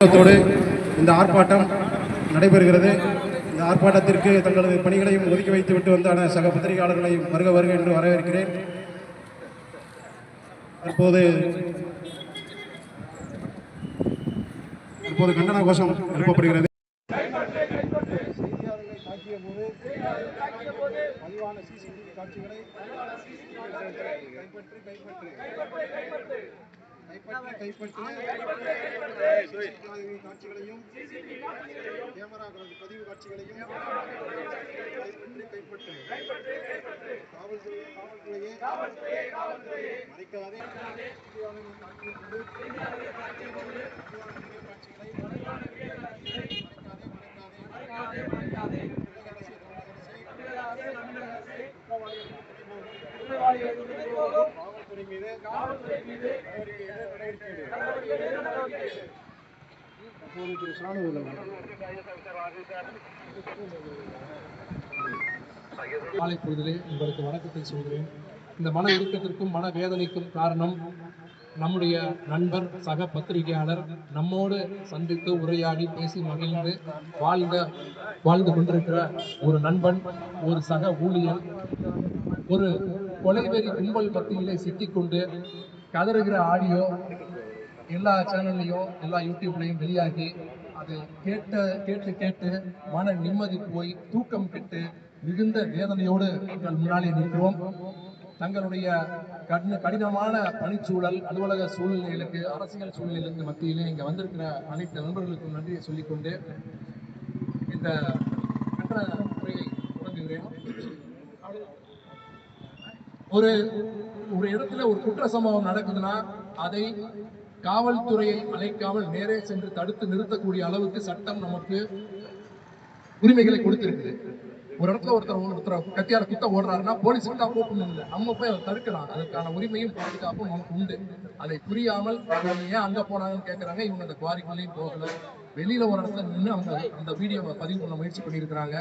த்தோடு இந்த ஆர்ப்பாட்டம் நடைபெறுகிறது. இந்த ஆர்ப்பாட்டத்திற்கு தங்களது பணிகளையும் ஒதுக்கி வைத்துவிட்டு வந்தான சக பத்திரிகையாளர்களையும் வருக வருக என்று வரவேற்கிறேன். தற்போது தற்போது கண்டன கோஷம் எழுப்பப்படுகிறது பதிவான சிசிடிவி காட்சிகளை கைப்பற்றி கைப்பற்றி கைப்பற்றி கைப்பற்றி காட்சிகளையும் கேமரா பதிவு காட்சிகளையும் கைப்பற்றி கைப்பற்றி காவல்துறை காவல்துறையே மறைக்காதே இந்தியாவின் காட்சியை கொண்டு பதிவான வீடியோ காட்சிகளை மறைக்காதே மறைக்காதே தமிழக அரசு, தமிழக அரசு காவல்துறை மீது நடவடிக்கை எடு, திரு சாணு காலை பொழுதிலே உங்களுக்கு வணக்கத்தை சொல்கிறேன். இந்த மன இறுக்கத்திற்கும் மன வேதனைக்கும் காரணம் நம்முடைய நண்பர் சக பத்திரிகையாளர் நம்மோடு சந்தித்து உரையாடி பேசி மகிழ்ந்து வாழ்ந்த வாழ்ந்து கொண்டிருக்கிற ஒரு நண்பன் ஒரு சக ஊழியர் ஒரு கொலைவெறி கும்பல் மத்தியிலே சிக்கிக்கொண்டு கதறுகிற ஆடியோ எல்லா சேனல்லையும் எல்லா யூடியூப்லையும் வெளியாகி அது கேட்ட கேட்டு கேட்டு மன நிம்மதி போய் தூக்கம் கெட்டு மிகுந்த வேதனையோடு எங்கள் முன்னாலே நிற்கிறோம். தங்களுடைய கடின கடினமான பணிச்சூழல் அலுவலக சூழ்நிலைகளுக்கு அரசியல் சூழ்நிலைகளுக்கு மத்தியிலே இங்கே வந்திருக்கிற அனைத்து நண்பர்களுக்கும் நன்றியை சொல்லிக்கொண்டு இந்த கண்டன உரையை தொடங்குகிறேன். ஒரு ஒரு இடத்துல ஒரு குற்ற சம்பவம் நடக்குதுன்னா அதை காவல்துறையை அழைக்காமல் நேரே சென்று தடுத்து நிறுத்தக்கூடிய அளவுக்கு சட்டம் நமக்கு உரிமைகளை கொடுத்திருக்குது. ஒரு இடத்துல ஒருத்தர் ஒருத்தர் கத்தியால குத்த ஓடுறாருன்னா போலீஸ் கிட்ட போகணும் இல்லை. நம்ம போய் அதை தடுக்கலாம். அதுக்கான உரிமையும் பாதுகாப்பும் நமக்கு உண்டு. அதை புரியாமல் ஏன் அங்க போனாங்கன்னு கேட்கறாங்க இவங்க அந்த குவாரிக்குள்ளேயும் போகல. வெளியில ஒரு இடத்துல நின்று அவங்க அந்த வீடியோவை பதிவு பண்ண முயற்சி பண்ணியிருக்கிறாங்க.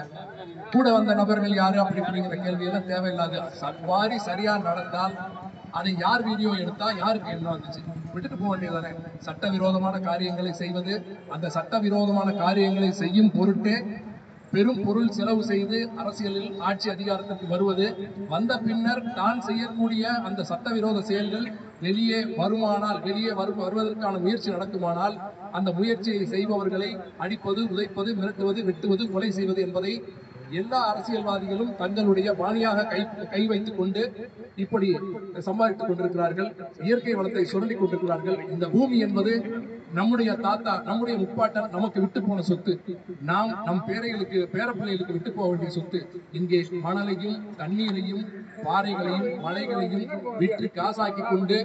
கூட வந்த நபர்கள் யாரு அப்படி அப்படிங்கிற கேள்வி எல்லாம் தேவையில்லாது குவாரி சரியா நடந்தால் அதை யார் வீடியோ எடுத்தா யாருக்கு என்ன வந்துச்சு? விட்டுட்டு போக வேண்டியதானே சட்டவிரோதமான காரியங்களை செய்வது அந்த சட்டவிரோதமான காரியங்களை செய்யும் பொருட்டே பெரும் பொருள் செலவு செய்து அரசியலில் ஆட்சி அதிகாரத்திற்கு வருவது. வந்த பின்னர் தான் செய்யக்கூடிய அந்த சட்டவிரோத செயல்கள் வெளியே வருமானால் வெளியே வரு வருவதற்கான முயற்சி நடக்குமானால் அந்த முயற்சியை செய்பவர்களை அடிப்பது உதைப்பது மிரட்டுவது வெட்டுவது கொலை செய்வது என்பதை எல்லா அரசியல்வாதிகளும் தங்களுடைய பாணியாக கை கை வைத்துக் கொண்டு இப்படி சம்பாதித்துக் கொண்டிருக்கிறார்கள். இயற்கை வளத்தை சுரண்டிக் கொண்டிருக்கிறார்கள். இந்த பூமி என்பது நம்முடைய தாத்தா நம்முடைய முப்பாட்டன் நமக்கு விட்டு போன சொத்து. நாம் நம் பேரைகளுக்கு பேரப்பிள்ளைகளுக்கு விட்டு போக வேண்டிய சொத்து. இங்கே மணலையும் தண்ணீரையும் பாறைகளையும் மலைகளையும் விற்று காசாக்கி கொண்டு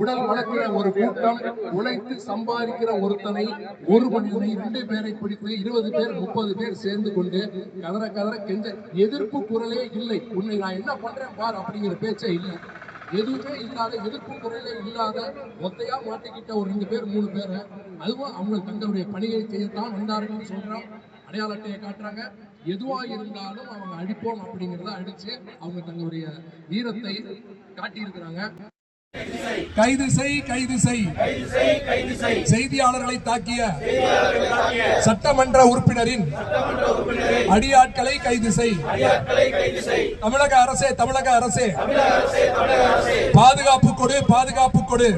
உடல் வளர்க்கிற ஒரு கூட்டம் உழைத்து சம்பாதிக்கிற ஒருத்தனை ஒரு மனிதனை ரெண்டு பேரை பிடித்து இருபது பேர் முப்பது பேர் சேர்ந்து கொண்டு கதற கதற கெஞ்ச எதிர்ப்பு குரலே இல்லை. உன்னை நான் என்ன பண்றேன் பார் அப்படிங்கிற பேச்சே இல்லை. எதுவுமே இல்லாத எதிர்ப்பு குரலே இல்லாத ஒத்தையா மாட்டிக்கிட்ட ஒரு ரெண்டு பேர் மூணு பேர். அதுவும் அவங்க தங்களுடைய பணியை செய்யத்தான் வந்தார்கள் சொல்றோம் அடையாள அட்டையை காட்டுறாங்க. எதுவா இருந்தாலும் அவங்க அடிப்போம் அப்படிங்கிறத அடிச்சு அவங்க தங்களுடைய வீரத்தை காட்டியிருக்கிறாங்க. கைது செய் கைது செய். செய்தியாளர்களை தாக்கிய சட்டமன்ற உறுப்பினரின் அடியாட்களை கைது செய். தமிழக அரசே தமிழக அரசே. பாதுகாப்பு கொடு பாதுகாப்பு கொடு.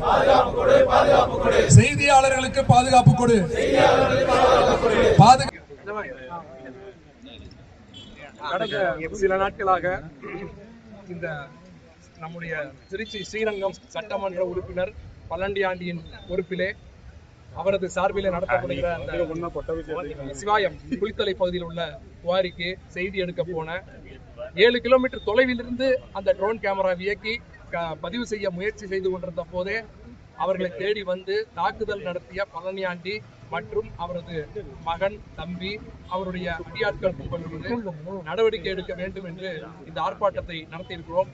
செய்தியாளர்களுக்கு பாதுகாப்பு கொடு. பாதுகாப்பு கடந்த சில நாட்களாக இந்த நம்முடைய திருச்சி ஸ்ரீரங்கம் சட்டமன்ற உறுப்பினர் பல்லண்டியாண்டியின் பொறுப்பிலே அவரது சார்பிலே நடத்தப்படுகிற அந்த சிவாயம் குளித்தலை பகுதியில் உள்ள குவாரிக்கு செய்தி எடுக்க போன ஏழு கிலோமீட்டர் தொலைவில் இருந்து அந்த ட்ரோன் கேமரா இயக்கி பதிவு செய்ய முயற்சி செய்து கொண்டிருந்த போதே அவர்களை தேடி வந்து தாக்குதல் நடத்திய பழனியாண்டி மற்றும் அவரது மகன் தம்பி அவருடைய அடியாட்கள் கும்பல் நடவடிக்கை எடுக்க வேண்டும் என்று இந்த ஆர்ப்பாட்டத்தை நடத்தியிருக்கிறோம்.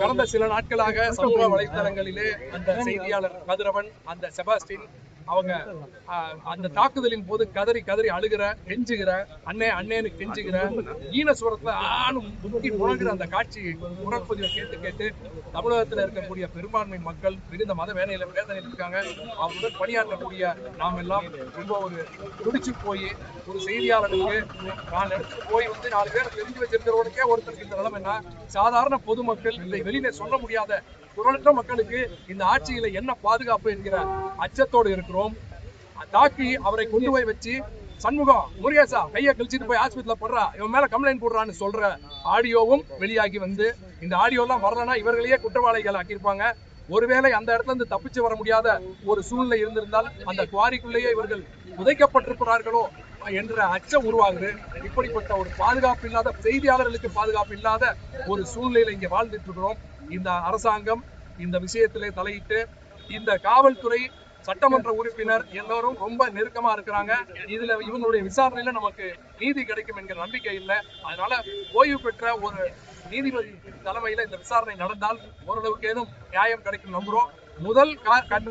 கடந்த சில நாட்களாக சமூக வலைத்தளங்களிலே அந்த செய்தியாளர் கதிரவன் அந்த செபாஸ்டின் அவங்க அந்த தாக்குதலின் போது கதறி கதறி அழுகிற கெஞ்சுகிற அண்ணே அண்ணேன்னு கெஞ்சுகிற ஈனஸ்வரத்துல ஆணும் முக்கி முழங்குற அந்த காட்சி உணர்ப்பதிவை கேட்டு கேட்டு தமிழகத்துல இருக்கக்கூடிய பெரும்பான்மை மக்கள் மிகுந்த மத வேலையில வேதனையில் இருக்காங்க. அவருடன் பணியாற்றக்கூடிய நாம் எல்லாம் ரொம்ப ஒரு துடிச்சு போய் ஒரு செய்தியாளருக்கு நான் எடுத்து போய் வந்து நாலு பேர் தெரிஞ்சு வச்சிருக்கிறவனுக்கே ஒருத்தருக்கு இந்த நிலைமைன்னா சாதாரண பொதுமக்கள் இதை வெளியில சொல்ல முடியாத குரலற்ற மக்களுக்கு இந்த ஆட்சியில என்ன பாதுகாப்பு என்கிற அச்சத்தோடு இருக்கிறோம். தாக்கி அவரை கொண்டு போய் வச்சு சண்முகம் முருகேசா கையை கழிச்சிட்டு போய் ஆஸ்பத்திரியில போடுறா இவன் மேல கம்ப்ளைண்ட் போடுறான்னு சொல்ற ஆடியோவும் வெளியாகி வந்து இந்த ஆடியோ எல்லாம் வரலன்னா இவர்களையே குற்றவாளிகள் ஆக்கியிருப்பாங்க. ஒருவேளை அந்த இடத்துல இருந்து தப்பிச்சு வர முடியாத ஒரு சூழ்நிலை இருந்திருந்தால் அந்த குவாரிக்குள்ளேயே இவர்கள் புதைக்கப்பட்டிருக்கிறார்களோ என்ற அச்சம் உருவாகுது. இப்படிப்பட்ட ஒரு பாதுகாப்பு இல்லாத செய்தியாளர்களுக்கு பாதுகாப்பு இல்லாத ஒரு சூழ்நிலையில இங்கே வாழ்ந்துட்டு இருக்கிறோம் இந்த அரசாங்கம் இந்த விஷயத்திலே தலையிட்டு இந்த காவல்துறை சட்டமன்ற உறுப்பினர் எல்லாரும் ரொம்ப நெருக்கமா இருக்கிறாங்க. இதுல இவங்களுடைய விசாரணையில நமக்கு நீதி கிடைக்கும் என்கிற நம்பிக்கை இல்லை. அதனால ஓய்வு பெற்ற ஒரு நீதிபதி தலைமையில இந்த விசாரணை நடந்தால் ஓரளவுக்கு ஏதும் நியாயம் கிடைக்கும் நம்புறோம். முதல்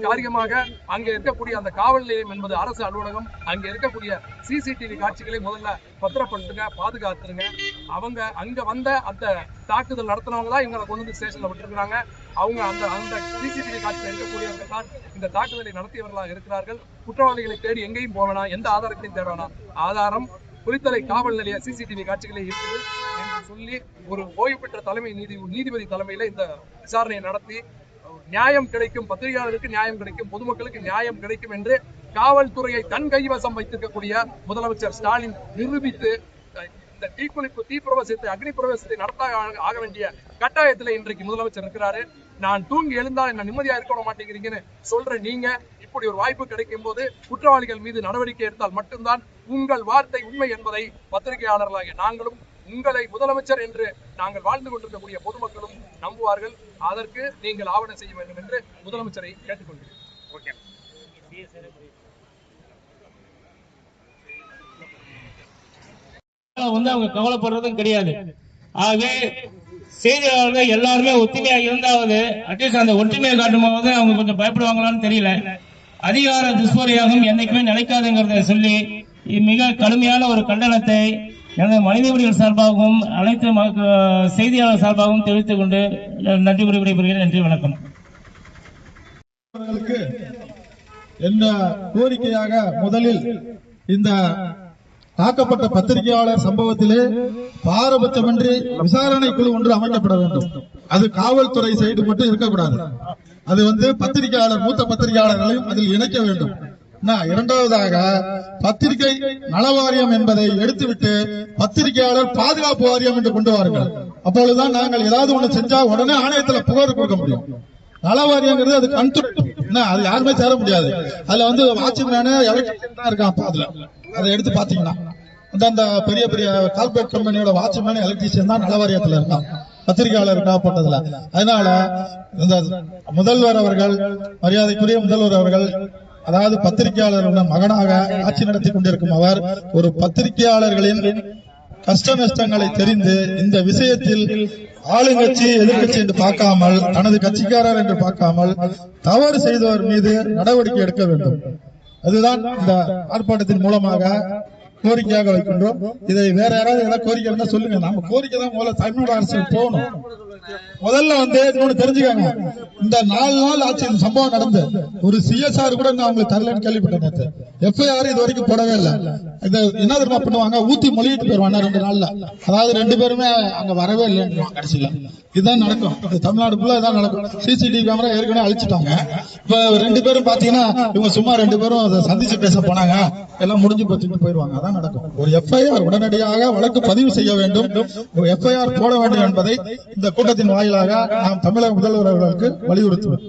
காரியமாக அங்கே இருக்கக்கூடிய அந்த காவல் நிலையம் என்பது அரசு அலுவலகம். அங்கே இருக்கக்கூடிய சிசிடிவி காட்சிகளை முதல்ல பத்திரப்படுத்துங்க பாதுகாத்துருங்க. அவங்க அங்க வந்த அந்த தாக்குதல் நடத்தினவங்க தான் இவங்களை கொண்டு வந்து ஸ்டேஷன்ல விட்டுருக்காங்க அவங்க அந்த அந்த சிசிடிவி காட்சியில் இருக்கக்கூடியவர்கள் தான் இந்த தாக்குதலை நடத்தியவர்களாக இருக்கிறார்கள். குற்றவாளிகளை தேடி எங்கேயும் போக வேணாம். எந்த ஆதாரத்தையும் தேட வேணாம். ஆதாரம் குளித்தலை காவல் நிலைய சிசிடிவி காட்சிகளே இருக்குது என்று சொல்லி ஒரு ஓய்வு பெற்ற தலைமை நீதி நீதிபதி தலைமையில் இந்த விசாரணையை நடத்தி நியாயம் கிடைக்கும் பத்திரிகையாளர்களுக்கு நியாயம் கிடைக்கும் பொதுமக்களுக்கு நியாயம் கிடைக்கும் என்று காவல்துறையை தன் கைவசம் வைத்திருக்கக்கூடிய முதலமைச்சர் ஸ்டாலின் நிரூபித்து இந்த தீக்குளிப்பு தீ பிரவேசத்தை அக்னி பிரவேசத்தை நடத்த ஆக- ஆக வேண்டிய கட்டாயத்தில் இன்றைக்கு முதலமைச்சர் இருக்கிறாரு. நான் தூங்கி எழுந்தால் என்ன நிம்மதியா இருக்க மாட்டேங்கிறீங்கன்னு சொல்ற நீங்க இப்படி ஒரு வாய்ப்பு கிடைக்கும் போது குற்றவாளிகள் மீது நடவடிக்கை எடுத்தால் மட்டும்தான் உங்கள் வார்த்தை உண்மை என்பதை பத்திரிகையாளர்களாகிய நாங்களும் உங்களை முதலமைச்சர் என்று நாங்கள் வாழ்ந்து கொண்டிருக்கக்கூடிய பொதுமக்களும் நம்புவார்கள். அதற்கு நீங்கள் ஆவணம் செய்ய வேண்டும் என்று முதலமைச்சரை கேட்டுக்கொள்கிறேன். வந்து அவங்க கவலைப்படுறதும் கிடையாது. ஆகவே செய்தியாளர்கள் எல்லாருமே ஒத்துமையா இருந்தாவது அட்லீஸ்ட் அந்த ஒற்றுமையை காட்டும்போது அவங்க கொஞ்சம் பயப்படுவாங்களான்னு தெரியல. அதிகார துஷ்பிரயோகம் என்னைக்குமே நிலைக்காதுங்கிறத சொல்லி மிக கடுமையான ஒரு கண்டனத்தை எனது மனித உரிமைகள் சார்பாகவும் அனைத்து செய்தியாளர் சார்பாகவும் தெரிவித்துக் கொண்டு நன்றி குறிப்பிடுகிறேன் நன்றி வணக்கம். என்ற கோரிக்கையாக முதலில் இந்த தாக்கப்பட்ட பத்திரிகையாளர் சம்பவத்திலே பாரபட்சமின்றி விசாரணை குழு ஒன்று அமைக்கப்பட வேண்டும். அது காவல்துறை சைடு மட்டும் இருக்கக்கூடாது. அது வந்து பத்திரிகையாளர் மூத்த பத்திரிகையாளர்களையும் அதில் இணைக்க வேண்டும். இரண்டாவதாக பத்திரிகை நலவாரியம் என்பதை எடுத்துவிட்டு பத்திரிகையாளர் பாதுகாப்பு வாரியம் என்று கொண்டு வாருங்கள். அப்பொழுதுதான் நாங்கள் ஏதாவது ஒண்ணு செஞ்சா உடனே ஆணையத்துல புகார் கொடுக்க முடியும். நலவாரியங்கிறது அது கண்துறை என்ன அது யாருமே சேர முடியாது. அதுல வந்து வாட்ச்மேனு இருக்கான் அதுல அதை எடுத்து பாத்தீங்கன்னா அந்த அந்த பெரிய பெரிய கார்பரேட் கம்பெனியோட வாட்ச்மேன் எலக்ட்ரிஷியன் தான் நலவாரியத்துல இருக்கான். பத்திரிகையாளர் போட்டதுல. அதனால இந்த முதல்வர் அவர்கள் மரியாதைக்குரிய முதல்வர் அவர்கள் அதாவது பத்திரிகையாளருடைய மகனாக ஆட்சி நடத்தி கொண்டிருக்கும் அவர் ஒரு பத்திரிகையாளர்களின் கஷ்ட நஷ்டங்களை தெரிந்து இந்த விஷயத்தில் ஆளுங்கட்சி எதிர்கட்சி என்று பார்க்காமல் தனது கட்சிக்காரர் என்று பார்க்காமல் தவறு செய்தவர் மீது நடவடிக்கை எடுக்க வேண்டும். அதுதான் இந்த ஆர்ப்பாட்டத்தின் மூலமாக கோரிக்கையாக வைக்கின்றோம். இதை வேற யாராவது ஏதாவது கோரிக்கை இருந்தா சொல்லுங்க. நம்ம கோரிக்கை தான் முதல்ல தமிழ்நாடு அரசு போகணும். முதல்ல வந்து இன்னொன்னு தெரிஞ்சுக்கோங்க. இந்த நாலு நாள் ஆச்சு இந்த சம்பவம் நடந்து. ஒரு சிஎஸ்ஆர் கூட நான் உங்களுக்கு தரலன்னு கேள்விப்பட்டேன் எஃப்ஐஆர் இது வரைக்கும் போடவே இல்லை. இது என்ன தெரியுமா பண்ணுவாங்க? ஊத்தி மொழிட்டு போயிருவாங்க ரெண்டு நாள்ல. அதாவது ரெண்டு பேருமே அங்க வரவே இல்லைன்னு கடைசியில. இதுதான் நடக்கும். தமிழ்நாடு ஃபுல்லா இதான் நடக்கும். சிசிடிவி கேமரா ஏற்கனவே அழிச்சிட்டாங்க. இப்ப ரெண்டு பேரும் பாத்தீங்கன்னா இவங்க சும்மா ரெண்டு பேரும் அதை சந்திச்சு பேச போனாங்க. எல்லாம் முடிஞ்சு போச்சுட்டு போயிருவாங்க. அதான் நடக்கும். ஒரு எஃப்ஐஆர் உடனடியாக வழக்கு பதிவு செய்ய வேண்டும். எஃப்ஐஆர் போட வேண்டும் என்பதை இந்த கூட்டத்தில் கூட்டத்தின் வாயிலாக நாம் தமிழக முதல்வர் அவர்களுக்கு வலியுறுத்துவோம்.